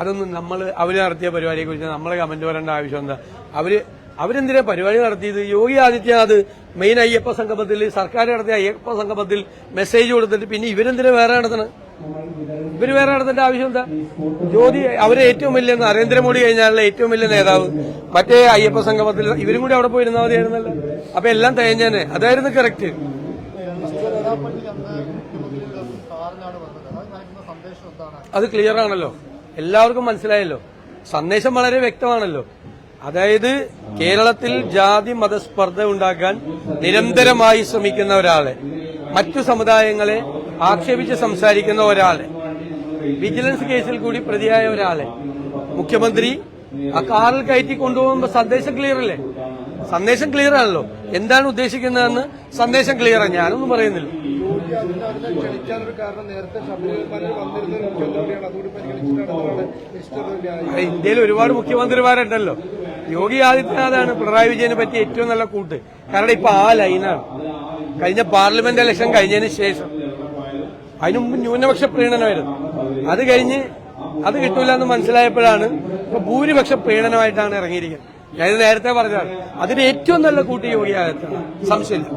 അതൊന്നും നമ്മൾ അവർ നടത്തിയ പരിപാടിയെ കുറിച്ച് നമ്മൾ കമന്റ് വരേണ്ട ആവശ്യം എന്താ അവർ അവരെന്തിനാ പരിപാടി നടത്തിയത്? യോഗി ആദിത്യനാഥ് മെയിൻ അയ്യപ്പ സംഗമത്തിൽ സർക്കാർ നടത്തിയ അയ്യപ്പ സംഗമത്തിൽ മെസ്സേജ് കൊടുത്തിട്ട് പിന്നെ ഇവരെന്തിനാ വേറെ നടത്തണം ഇവർ വേറെ നടത്തേണ്ട ആവശ്യം എന്താ ജ്യോതി അവരെ ഏറ്റവും വലിയ നരേന്ദ്രമോദി കഴിഞ്ഞാലുള്ള ഏറ്റവും വലിയ നേതാവ്. മറ്റേ അയ്യപ്പ സംഗമത്തിൽ ഇവരും കൂടി അവിടെ പോയിരുന്നാൽ മതിയായിരുന്നല്ലോ. അപ്പൊ എല്ലാം തേഞ്ഞേനെ. അതായിരുന്നു കറക്റ്റ് അത് ക്ലിയർ ആണല്ലോ. എല്ലാവർക്കും മനസ്സിലായല്ലോ. സന്ദേശം വളരെ വ്യക്തമാണല്ലോ. അതായത് കേരളത്തിൽ ജാതി മതസ്പർദ്ധ ഉണ്ടാക്കാൻ നിരന്തരമായി ശ്രമിക്കുന്ന ഒരാളെ മറ്റു സമുദായങ്ങളെ ആക്ഷേപിച്ച് സംസാരിക്കുന്ന ഒരാളെ വിജിലൻസ് കേസിൽ കൂടി പ്രതിയായ ഒരാളെ മുഖ്യമന്ത്രി ആ കാറിൽ കയറ്റി കൊണ്ടുപോകുമ്പോൾ സന്ദേശം ക്ലിയർ അല്ലേ? സന്ദേശം ക്ലിയർ ആണല്ലോ. എന്താണ് ഉദ്ദേശിക്കുന്നതെന്ന് സന്ദേശം ക്ലിയർ ആണ് ഞാനൊന്നും പറയുന്നില്ല. കാരണം നേരത്തെ ഇന്ത്യയിൽ ഒരുപാട് മുഖ്യമന്ത്രിമാരുണ്ടല്ലോ. യോഗി ആദിത്യനാഥാണ് പിണറായി വിജയനെ പറ്റി ഏറ്റവും നല്ല കൂട്ട്. കാരണം ഇപ്പൊ ആ ലൈനാണ്. കഴിഞ്ഞ പാർലമെന്റ് ഇലക്ഷൻ കഴിഞ്ഞതിന് ശേഷം. അതിനു മുമ്പ് ന്യൂനപക്ഷ പ്രീണനമായിരുന്നു. അത് കഴിഞ്ഞ് അത് കിട്ടൂല എന്ന് മനസ്സിലായപ്പോഴാണ് ഇപ്പൊ ഭൂരിപക്ഷ പ്രീണനമായിട്ടാണ് ഇറങ്ങിയിരിക്കുന്നത്. ഞാൻ നേരത്തെ പറഞ്ഞതാണ്. അതിന് ഏറ്റവും നല്ല കൂട്ടി യോഗി ആദിത്യനാഥ്. സംശയമില്ല.